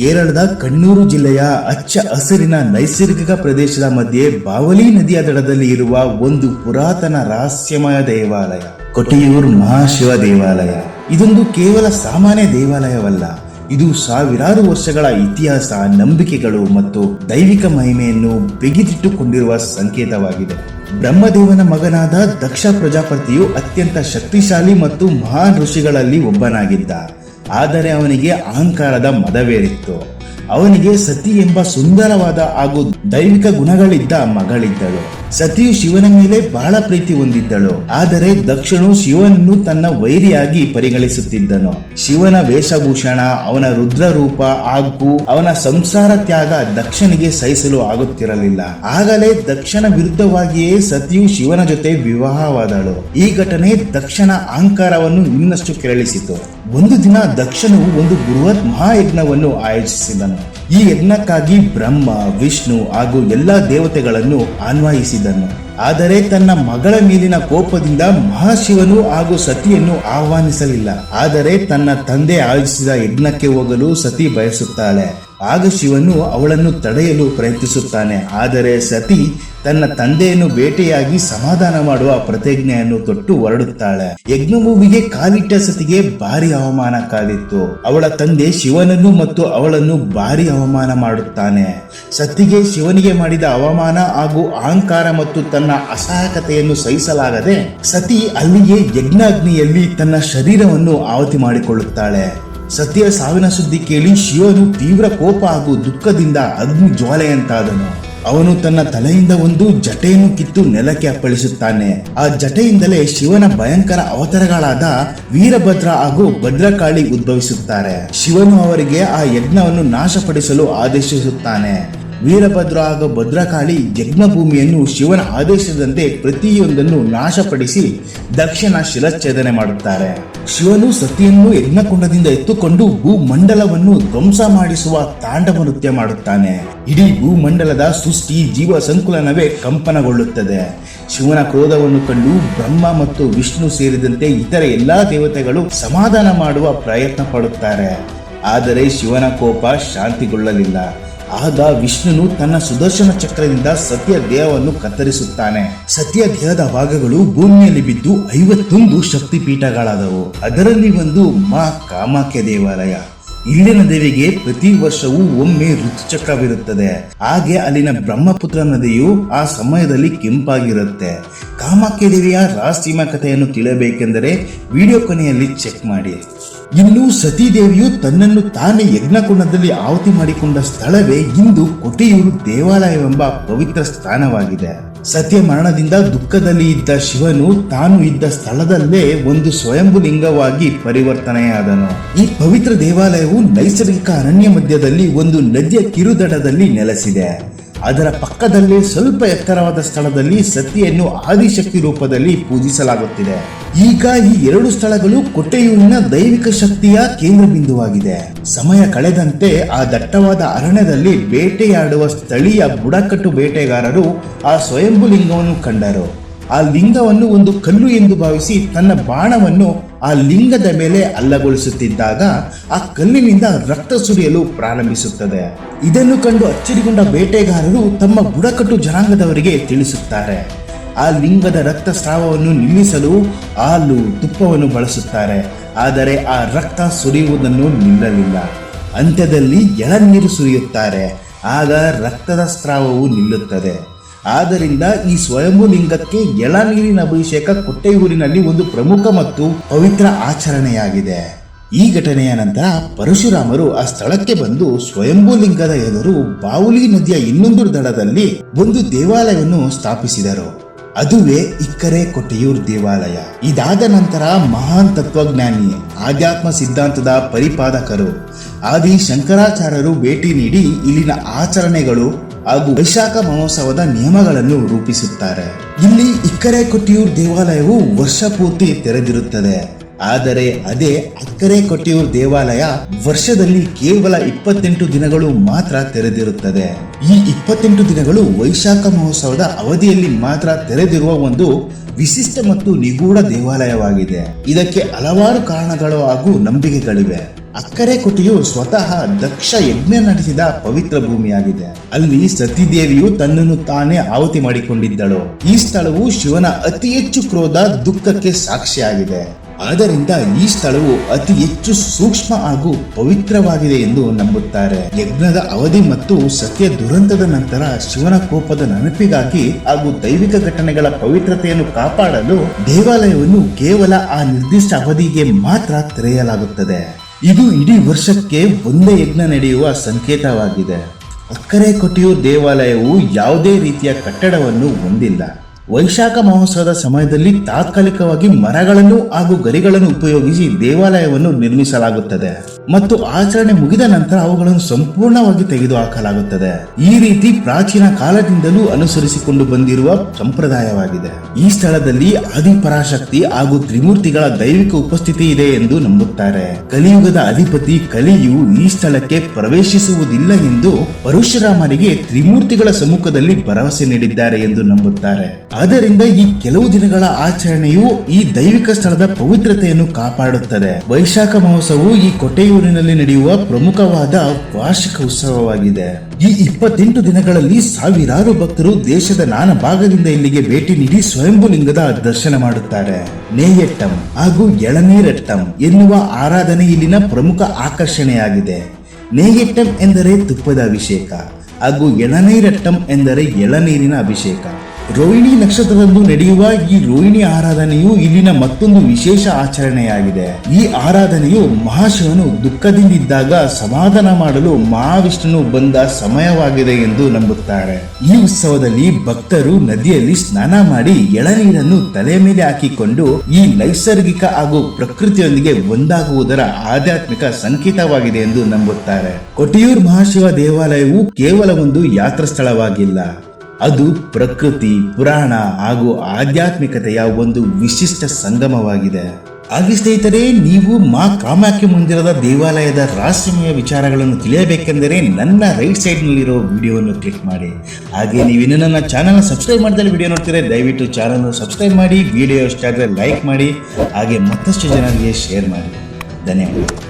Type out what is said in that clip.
ಕೇರಳದ ಕಣ್ಣೂರು ಜಿಲ್ಲೆಯ ಅಚ್ಚ ಹಸಿರಿನ ನೈಸರ್ಗಿಕ ಪ್ರದೇಶದ ಮಧ್ಯೆ ಬಾವಲಿ ನದಿಯ ದಡದಲ್ಲಿ ಇರುವ ಒಂದು ಪುರಾತನ ರಹಸ್ಯಮಯ ದೇವಾಲಯ ಕೊಟಿಯೂರ್ ಮಹಾಶಿವ ದೇವಾಲಯ. ಇದೊಂದು ಕೇವಲ ಸಾಮಾನ್ಯ ದೇವಾಲಯವಲ್ಲ, ಇದು ಸಾವಿರಾರು ವರ್ಷಗಳ ಇತಿಹಾಸ, ನಂಬಿಕೆಗಳು ಮತ್ತು ದೈವಿಕ ಮಹಿಮೆಯನ್ನು ಬಿಗಿದಿಟ್ಟುಕೊಂಡಿರುವ ಸಂಕೇತವಾಗಿದೆ. ಬ್ರಹ್ಮದೇವನ ಮಗನಾದ ದಕ್ಷ ಪ್ರಜಾಪತಿಯು ಅತ್ಯಂತ ಶಕ್ತಿಶಾಲಿ ಮತ್ತು ಮಹಾನ್ ಋಷಿಗಳಲ್ಲಿ ಒಬ್ಬನಾಗಿದ್ದ. ಆದರೆ ಅವನಿಗೆ ಅಹಂಕಾರದ ಮದವೇರಿತ್ತು. ಅವನಿಗೆ ಸತಿ ಎಂಬ ಸುಂದರವಾದ ಹಾಗೂ ದೈವಿಕ ಗುಣಗಳಿದ್ದ ಮಗಳಿದ್ದಳು. ಸತಿಯು ಶಿವನ ಮೇಲೆ ಬಹಳ ಪ್ರೀತಿ ಹೊಂದಿದ್ದಳು. ಆದರೆ ದಕ್ಷನು ಶಿವನನ್ನು ತನ್ನ ವೈರಿಯಾಗಿ ಪರಿಗಣಿಸುತ್ತಿದ್ದನು. ಶಿವನ ವೇಷಭೂಷಣ, ಅವನ ರುದ್ರ ರೂಪ ಹಾಗೂ ಅವನ ಸಂಸಾರ ತ್ಯಾಗ ದಕ್ಷನಿಗೆ ಸಹಿಸಲು ಆಗುತ್ತಿರಲಿಲ್ಲ. ಆಗಲೇ ದಕ್ಷನ ವಿರುದ್ಧವಾಗಿಯೇ ಸತಿಯು ಶಿವನ ಜೊತೆ ವಿವಾಹವಾದಳು. ಈ ಘಟನೆ ದಕ್ಷನ ಅಹಂಕಾರವನ್ನು ಇನ್ನಷ್ಟು ಕೆರಳಿಸಿತು. ಒಂದು ದಿನ ದಕ್ಷನು ಒಂದು ಬೃಹತ್ ಮಹಾಯಜ್ಞವನ್ನು ಆಯೋಜಿಸಿದನು. ಈ ಯಜ್ಞಕ್ಕಾಗಿ ಬ್ರಹ್ಮ, ವಿಷ್ಣು ಹಾಗೂ ಎಲ್ಲಾ ದೇವತೆಗಳನ್ನು ಅನ್ವಯಿಸಿದನು ಆದರೆ ತನ್ನ ಮಗಳ ಮೇಲಿನ ಕೋಪದಿಂದ ಮಹಾಶಿವನು ಹಾಗೂ ಸತಿಯನ್ನು ಆಹ್ವಾನಿಸಲಿಲ್ಲ. ಆದರೆ ತನ್ನ ತಂದೆ ಆಯೋಜಿಸಿದ ಯಜ್ಞಕ್ಕೆ ಹೋಗಲು ಸತಿ ಬಯಸುತ್ತಾಳೆ. ಆಗ ಶಿವನು ಅವಳನ್ನು ತಡೆಯಲು ಪ್ರಯತ್ನಿಸುತ್ತಾನೆ. ಆದರೆ ಸತಿ ತನ್ನ ತಂದೆಯನ್ನು ಬೇಟೆಯಾಗಿ ಸಮಾಧಾನ ಮಾಡುವ ಪ್ರತಿಜ್ಞೆಯನ್ನು ತೊಟ್ಟು ಹೊರಡುತ್ತಾಳೆ. ಯಜ್ಞಭೂಮಿಗೆ ಕಾಲಿಟ್ಟ ಸತಿಗೆ ಭಾರಿ ಅವಮಾನ ಕಾದಿತ್ತು. ಅವಳ ತಂದೆ ಶಿವನನ್ನು ಮತ್ತು ಅವಳನ್ನು ಭಾರಿ ಅವಮಾನ ಮಾಡುತ್ತಾನೆ. ಸತಿಗೆ ಶಿವನಿಗೆ ಮಾಡಿದ ಅವಮಾನ ಹಾಗೂ ಅಹಂಕಾರ ಮತ್ತು ತನ್ನ ಅಸಹಾಯಕತೆಯನ್ನು ಸಹಿಸಲಾಗದೆ ಸತಿ ಅಲ್ಲಿಯೇ ಯಜ್ಞಾಗ್ನಿಯಲ್ಲಿ ತನ್ನ ಶರೀರವನ್ನು ಆವತಿ ಮಾಡಿಕೊಳ್ಳುತ್ತಾಳೆ. ಸತಿಯ ಸಾವಿನ ಸುದ್ದಿ ಕೇಳಿ ಶಿವನು ತೀವ್ರ ಕೋಪ ಹಾಗೂ ದುಃಖದಿಂದ ಅಗ್ನಿ ಜ್ವಾಲೆಯಂತಾದನು. ಅವನು ತನ್ನ ತಲೆಯಿಂದ ಒಂದು ಜಟೆಯನ್ನು ಕಿತ್ತು ನೆಲಕ್ಕೆ ಅಪ್ಪಳಿಸುತ್ತಾನೆ. ಆ ಜಟೆಯಿಂದಲೇ ಶಿವನ ಭಯಂಕರ ಅವತಾರಗಳಾದ ವೀರಭದ್ರ ಹಾಗೂ ಭದ್ರಕಾಳಿ ಉದ್ಭವಿಸುತ್ತಾರೆ. ಶಿವನು ಅವರಿಗೆ ಆ ಯಜ್ಞವನ್ನು ನಾಶಪಡಿಸಲು ಆದೇಶಿಸುತ್ತಾನೆ. ವೀರಭದ್ರ ಹಾಗೂ ಭದ್ರಕಾಳಿ ಯಜ್ಞಭೂಮಿಯನ್ನು ಶಿವನ ಆದೇಶದಂತೆ ಪ್ರತಿಯೊಂದನ್ನು ನಾಶಪಡಿಸಿ ದಕ್ಷಿಣ ಶಿಲಚ್ಛೇದನೆ ಮಾಡುತ್ತಾರೆ. ಶಿವನು ಸತಿಯನ್ನು ಯಜ್ಞಕುಂಡದಿಂದ ಎತ್ತುಕೊಂಡು ಭೂಮಂಡಲವನ್ನು ಧ್ವಂಸ ಮಾಡಿಸುವ ತಾಂಡವ ನೃತ್ಯ ಮಾಡುತ್ತಾನೆ. ಇಡೀ ಭೂಮಂಡಲದ ಸೃಷ್ಟಿ ಜೀವ ಸಂಕುಲನವೇ ಕಂಪನಗೊಳ್ಳುತ್ತದೆ. ಶಿವನ ಕ್ರೋಧವನ್ನು ಕಂಡು ಬ್ರಹ್ಮ ಮತ್ತು ವಿಷ್ಣು ಸೇರಿದಂತೆ ಇತರ ಎಲ್ಲಾ ದೇವತೆಗಳು ಸಮಾಧಾನ ಮಾಡುವ ಪ್ರಯತ್ನ ಪಡುತ್ತಾರೆ. ಆದರೆ ಶಿವನ ಕೋಪ ಶಾಂತಿಗೊಳ್ಳಲಿಲ್ಲ. ಆಗ ವಿಷ್ಣುನು ತನ್ನ ಸುದರ್ಶನ ಚಕ್ರದಿಂದ ಸತ್ಯ ದೇಹವನ್ನು ಕತ್ತರಿಸುತ್ತಾನೆ. ಸತ್ಯ ದೇಹದ ಭಾಗಗಳು ಭೂಮಿಯಲ್ಲಿ ಬಿದ್ದು ಐವತ್ತೊಂದು ಶಕ್ತಿ ಪೀಠಗಳಾದವು ಅದರಲ್ಲಿ ಒಂದು ಮಾ ಕಾಮಾಖ್ಯ ದೇವಾಲಯ. ಇಲ್ಲಿನ ದೇವಿಗೆ ಪ್ರತಿ ವರ್ಷವೂ ಒಮ್ಮೆ ಋತುಚಕ್ರವಿರುತ್ತದೆ. ಹಾಗೆ ಅಲ್ಲಿನ ಬ್ರಹ್ಮಪುತ್ರ ನದಿಯು ಆ ಸಮಯದಲ್ಲಿ ಕೆಂಪಾಗಿರುತ್ತೆ. ಕಾಮಾಖ್ಯ ದೇವಿಯ ರಾಸೀಮ ಕಥೆಯನ್ನು ತಿಳಿಯಬೇಕೆಂದರೆ ವಿಡಿಯೋ ಕೊನೆಯಲ್ಲಿ ಚೆಕ್ ಮಾಡಿ. ಇನ್ನು ಸತೀದೇವಿಯು ತನ್ನನ್ನು ತಾನೇ ಯಜ್ಞಕುಂಡದಲ್ಲಿ ಆವತಿ ಮಾಡಿಕೊಂಡ ಸ್ಥಳವೇ ಇಂದು ಕೊಟೆಯೂರು ದೇವಾಲಯವೆಂಬ ಪವಿತ್ರ ಸ್ಥಾನವಾಗಿದೆ. ಸತ್ಯ ಮರಣದಿಂದ ದುಃಖದಲ್ಲಿ ಇದ್ದ ಶಿವನು ತಾನು ಇದ್ದ ಸ್ಥಳದಲ್ಲೇ ಒಂದು ಸ್ವಯಂಭು ಲಿಂಗವಾಗಿ ಪರಿವರ್ತನೆಯಾದನು. ಈ ಪವಿತ್ರ ದೇವಾಲಯವು ನೈಸರ್ಗಿಕ ಅರಣ್ಯ ಮಧ್ಯದಲ್ಲಿ ಒಂದು ನದಿಯ ಕಿರುದಡದಲ್ಲಿ ನೆಲೆಸಿದೆ. ಅದರ ಪಕ್ಕದಲ್ಲಿ ಸ್ವಲ್ಪ ಎತ್ತರವಾದ ಸ್ಥಳದಲ್ಲಿ ಸತಿಯನ್ನು ಆದಿಶಕ್ತಿ ರೂಪದಲ್ಲಿ ಪೂಜಿಸಲಾಗುತ್ತಿದೆ. ಈಗ ಈ ಎರಡು ಸ್ಥಳಗಳು ಕೊಟ್ಟೆಯೂರಿನ ದೈವಿಕ ಶಕ್ತಿಯ ಕೇಂದ್ರ ಬಿಂದುವಾಗಿದೆ ಸಮಯ ಕಳೆದಂತೆ ಆ ದಟ್ಟವಾದ ಅರಣ್ಯದಲ್ಲಿ ಬೇಟೆಯಾಡುವ ಸ್ಥಳೀಯ ಬುಡಕಟ್ಟು ಬೇಟೆಗಾರರು ಆ ಸ್ವಯಂಭುಲಿಂಗವನ್ನು ಕಂಡರು. ಆ ಲಿಂಗವನ್ನು ಒಂದು ಕಲ್ಲು ಎಂದು ಭಾವಿಸಿ ತನ್ನ ಬಾಣವನ್ನು ಆ ಲಿಂಗದ ಮೇಲೆ ಅಲ್ಲಗೊಳಿಸುತ್ತಿದ್ದಾಗ ಆ ಕಲ್ಲಿನಿಂದ ರಕ್ತ ಸುರಿಯಲು ಪ್ರಾರಂಭಿಸುತ್ತದೆ. ಇದನ್ನು ಕಂಡು ಅಚ್ಚರಿಗೊಂಡ ಬೇಟೆಗಾರರು ತಮ್ಮ ಬುಡಕಟ್ಟು ಜನಾಂಗದವರಿಗೆ ತಿಳಿಸುತ್ತಾರೆ. ಆ ಲಿಂಗದ ರಕ್ತಸ್ರಾವವನ್ನು ನಿಲ್ಲಿಸಲು ಹಾಲು, ತುಪ್ಪವನ್ನು ಬಳಸುತ್ತಾರೆ. ಆದರೆ ಆ ರಕ್ತ ಸುರಿಯುವುದನ್ನು ನಿಲ್ಲಲಿಲ್ಲ. ಅಂತ್ಯದಲ್ಲಿ ಎಳನೀರು ಸುರಿಯುತ್ತಾರೆ. ಆಗ ರಕ್ತದ ಸ್ರಾವವು ನಿಲ್ಲುತ್ತದೆ. ಆದ್ದರಿಂದ ಈ ಸ್ವಯಂಭೂ ಲಿಂಗಕ್ಕೆ ಎಳನೀರಿನ ಅಭಿಷೇಕ ಕೊಟ್ಟೆಯೂರಿನಲ್ಲಿ ಒಂದು ಪ್ರಮುಖ ಮತ್ತು ಪವಿತ್ರ ಆಚರಣೆಯಾಗಿದೆ. ಈ ಘಟನೆಯ ನಂತರ ಪರಶುರಾಮರು ಆ ಸ್ಥಳಕ್ಕೆ ಬಂದು ಸ್ವಯಂಭೂಲಿಂಗದ ಎದುರು ಬಾವುಲಿ ನದಿಯ ಇನ್ನೊಂದು ದಡದಲ್ಲಿ ಒಂದು ದೇವಾಲಯವನ್ನು ಸ್ಥಾಪಿಸಿದರು. ಅದುವೇ ಇಕ್ಕರೆ ಕೊಟ್ಟೆಯೂರ್ ದೇವಾಲಯ. ಇದಾದ ನಂತರ ಮಹಾನ್ ತತ್ವಜ್ಞಾನಿ, ಆಧ್ಯಾತ್ಮ ಸಿದ್ಧಾಂತದ ಪರಿಪಾದಕರು ಆದಿ ಶಂಕರಾಚಾರ್ಯರು ಭೇಟಿ ನೀಡಿ ಇಲ್ಲಿನ ಆಚರಣೆಗಳು ಹಾಗೂ ವೈಶಾಖ ಮಹೋತ್ಸವದ ನಿಯಮಗಳನ್ನು ರೂಪಿಸುತ್ತಾರೆ. ಇಲ್ಲಿ ಇಕ್ಕರೆ ಕೊಟ್ಟಿಯೂರ್ ದೇವಾಲಯವು ವರ್ಷ ಪೂರ್ತಿ ತೆರೆದಿರುತ್ತದೆ. ಆದರೆ ಅದೇ ಅಕ್ಕರೆ ಕೊಟ್ಟಿಯೂರ್ ದೇವಾಲಯ ವರ್ಷದಲ್ಲಿ ಕೇವಲ ಇಪ್ಪತ್ತೆಂಟು ದಿನಗಳು ಮಾತ್ರ ತೆರೆದಿರುತ್ತದೆ. ಈ ಇಪ್ಪತ್ತೆಂಟು ದಿನಗಳು ವೈಶಾಖ ಮಹೋತ್ಸವದ ಅವಧಿಯಲ್ಲಿ ಮಾತ್ರ ತೆರೆದಿರುವ ಒಂದು ವಿಶಿಷ್ಟ ಮತ್ತು ನಿಗೂಢ ದೇವಾಲಯವಾಗಿದೆ. ಇದಕ್ಕೆ ಹಲವಾರು ಕಾರಣಗಳು ಹಾಗೂ ನಂಬಿಕೆಗಳಿವೆ. ಅಕ್ಕರೆ ಕೊಟ್ಟಿಯು ಸ್ವತಃ ದಕ್ಷ ಯಜ್ಞ ನಡೆಸಿದ ಪವಿತ್ರ ಭೂಮಿಯಾಗಿದೆ. ಅಲ್ಲಿ ಸತೀದೇವಿಯು ತನ್ನನ್ನು ತಾನೇ ಆಹುತಿ ಮಾಡಿಕೊಂಡಿದ್ದಳು. ಈ ಸ್ಥಳವು ಶಿವನ ಅತಿ ಹೆಚ್ಚು ಕ್ರೋಧ, ದುಃಖಕ್ಕೆ ಸಾಕ್ಷಿಯಾಗಿದೆ. ಆದ್ದರಿಂದ ಈ ಸ್ಥಳವು ಅತಿ ಹೆಚ್ಚು ಸೂಕ್ಷ್ಮ ಹಾಗೂ ಪವಿತ್ರವಾಗಿದೆ ಎಂದು ನಂಬುತ್ತಾರೆ. ಯಜ್ಞದ ಅವಧಿ ಮತ್ತು ಸತ್ಯ ದುರಂತದ ನಂತರ ಶಿವನ ಕೋಪದ ನೆನಪಿಗಾಗಿ ಹಾಗೂ ದೈವಿಕ ಘಟನೆಗಳ ಪವಿತ್ರತೆಯನ್ನು ಕಾಪಾಡಲು ದೇವಾಲಯವನ್ನು ಕೇವಲ ಆ ನಿರ್ದಿಷ್ಟ ಅವಧಿಗೆ ಮಾತ್ರ ತೆರೆಯಲಾಗುತ್ತದೆ. ಇದು ಇಡೀ ವರ್ಷಕ್ಕೆ ಒಂದೇ ಯಜ್ಞ ನಡೆಯುವ ಸಂಕೇತವಾಗಿದೆ. ಅಕ್ಕರೆ ಕೊಟ್ಟಿಯು ದೇವಾಲಯವು ಯಾವುದೇ ರೀತಿಯ ಕಟ್ಟಡವನ್ನು ಹೊಂದಿಲ್ಲ. ವೈಶಾಖ ಮಹೋತ್ಸವದ ಸಮಯದಲ್ಲಿ ತಾತ್ಕಾಲಿಕವಾಗಿ ಮರಗಳನ್ನು ಹಾಗೂ ಗರಿಗಳನ್ನು ಉಪಯೋಗಿಸಿ ದೇವಾಲಯವನ್ನು ನಿರ್ಮಿಸಲಾಗುತ್ತದೆ. ಮತ್ತು ಆಚರಣೆ ಮುಗಿದ ನಂತರ ಅವುಗಳನ್ನು ಸಂಪೂರ್ಣವಾಗಿ ತೆಗೆದುಹಾಕಲಾಗುತ್ತದೆ. ಈ ರೀತಿ ಪ್ರಾಚೀನ ಕಾಲದಿಂದಲೂ ಅನುಸರಿಸಿಕೊಂಡು ಬಂದಿರುವ ಸಂಪ್ರದಾಯವಾಗಿದೆ. ಈ ಸ್ಥಳದಲ್ಲಿ ಆದಿಪರಾಶಕ್ತಿ ಹಾಗೂ ತ್ರಿಮೂರ್ತಿಗಳ ದೈವಿಕ ಉಪಸ್ಥಿತಿ ಇದೆ ಎಂದು ನಂಬುತ್ತಾರೆ. ಕಲಿಯುಗದ ಅಧಿಪತಿ ಕಲಿಯು ಈ ಸ್ಥಳಕ್ಕೆ ಪ್ರವೇಶಿಸುವುದಿಲ್ಲ ಎಂದು ಪರಶುರಾಮನಿಗೆ ತ್ರಿಮೂರ್ತಿಗಳ ಸಮ್ಮುಖದಲ್ಲಿ ಭರವಸೆ ನೀಡಿದ್ದಾರೆ ಎಂದು ನಂಬುತ್ತಾರೆ. ಆದ್ದರಿಂದ ಈ ಕೆಲವು ದಿನಗಳ ಆಚರಣೆಯು ಈ ದೈವಿಕ ಸ್ಥಳದ ಪವಿತ್ರತೆಯನ್ನು ಕಾಪಾಡುತ್ತದೆ. ವೈಶಾಖ ಮಹೋತ್ಸವವು ಈ ಕೊಟ್ಟೆಯೂರಿನಲ್ಲಿ ನಡೆಯುವ ಪ್ರಮುಖವಾದ ವಾರ್ಷಿಕ ಉತ್ಸವವಾಗಿದೆ. ಈ ಇಪ್ಪತ್ತೆಂಟು ದಿನಗಳಲ್ಲಿ ಸಾವಿರಾರು ಭಕ್ತರು ದೇಶದ ನಾನಾ ಭಾಗದಿಂದ ಇಲ್ಲಿಗೆ ಭೇಟಿ ನೀಡಿ ಸ್ವಯಂಭುಲಿಂಗದ ದರ್ಶನ ಮಾಡುತ್ತಾರೆ. ನೇಯಟ್ಟಂ ಹಾಗೂ ಎಳನೀರಟ್ಟಂ ಎನ್ನುವ ಆರಾಧನೆ ಇಲ್ಲಿನ ಪ್ರಮುಖ ಆಕರ್ಷಣೆಯಾಗಿದೆ. ನೇಯಟ್ಟಂ ಎಂದರೆ ತುಪ್ಪದ ಅಭಿಷೇಕ ಹಾಗೂ ಎಳನೀರಟ್ಟಂ ಎಂದರೆ ಎಳನೀರಿನ ಅಭಿಷೇಕ. ರೋಹಿಣಿ ನಕ್ಷತ್ರದಂದು ನಡೆಯುವ ಈ ರೋಹಿಣಿ ಆರಾಧನೆಯು ಇಲ್ಲಿನ ಮತ್ತೊಂದು ವಿಶೇಷ ಆಚರಣೆಯಾಗಿದೆ. ಈ ಆರಾಧನೆಯು ಮಹಾಶಿವನು ದುಃಖದಿಂದಿದ್ದಾಗ ಸಮಾಧಾನ ಮಾಡಲು ಮಹಾವಿಷ್ಣುನು ಬಂದ ಸಮಯವಾಗಿದೆ ಎಂದು ನಂಬುತ್ತಾರೆ. ಈ ಉತ್ಸವದಲ್ಲಿ ಭಕ್ತರು ನದಿಯಲ್ಲಿ ಸ್ನಾನ ಮಾಡಿ ಎಳನೀರನ್ನು ತಲೆ ಮೇಲೆ ಹಾಕಿಕೊಂಡು ಈ ನೈಸರ್ಗಿಕ ಹಾಗೂ ಪ್ರಕೃತಿಯೊಂದಿಗೆ ಒಂದಾಗುವುದರ ಆಧ್ಯಾತ್ಮಿಕ ಸಂಕೇತವಾಗಿದೆ ಎಂದು ನಂಬುತ್ತಾರೆ. ಕೊಟ್ಟಿಯೂರ್ ಮಹಾಶಿವ ದೇವಾಲಯವು ಕೇವಲ ಒಂದು ಯಾತ್ರಾ ಸ್ಥಳವಾಗಿಲ್ಲ ಅದು ಪ್ರಕೃತಿ, ಪುರಾಣ ಹಾಗೂ ಆಧ್ಯಾತ್ಮಿಕತೆಯ ಒಂದು ವಿಶಿಷ್ಟ ಸಂಗಮವಾಗಿದೆ. ಹಾಗೆ ಸ್ನೇಹಿತರೆ ನೀವು ಮಾ ಕಾಮಾಖ್ಯ ಮಂದಿರದ ದೇವಾಲಯದ ರಹಸ್ಯಮಯ ವಿಚಾರಗಳನ್ನು ತಿಳಿಯಬೇಕೆಂದರೆ ನನ್ನ ರೈಟ್ ಸೈಡ್ನಲ್ಲಿರೋ ವಿಡಿಯೋವನ್ನು ಕ್ಲಿಕ್ ಮಾಡಿ. ಹಾಗೆ ನೀವು ಇನ್ನೂ ನನ್ನ ಚಾನಲ್ ಸಬ್ಸ್ಕ್ರೈಬ್ ಮಾಡಿದಲ್ಲಿ ವಿಡಿಯೋ ನೋಡ್ತೀರಾ ದಯವಿಟ್ಟು ಚಾನಲ್ ಸಬ್ಸ್ಕ್ರೈಬ್ ಮಾಡಿ, ವಿಡಿಯೋ ಇಷ್ಟ ಆದರೆ ಲೈಕ್ ಮಾಡಿ, ಹಾಗೆ ಮತ್ತಷ್ಟು ಜನರಿಗೆ ಶೇರ್ ಮಾಡಿ. ಧನ್ಯವಾದ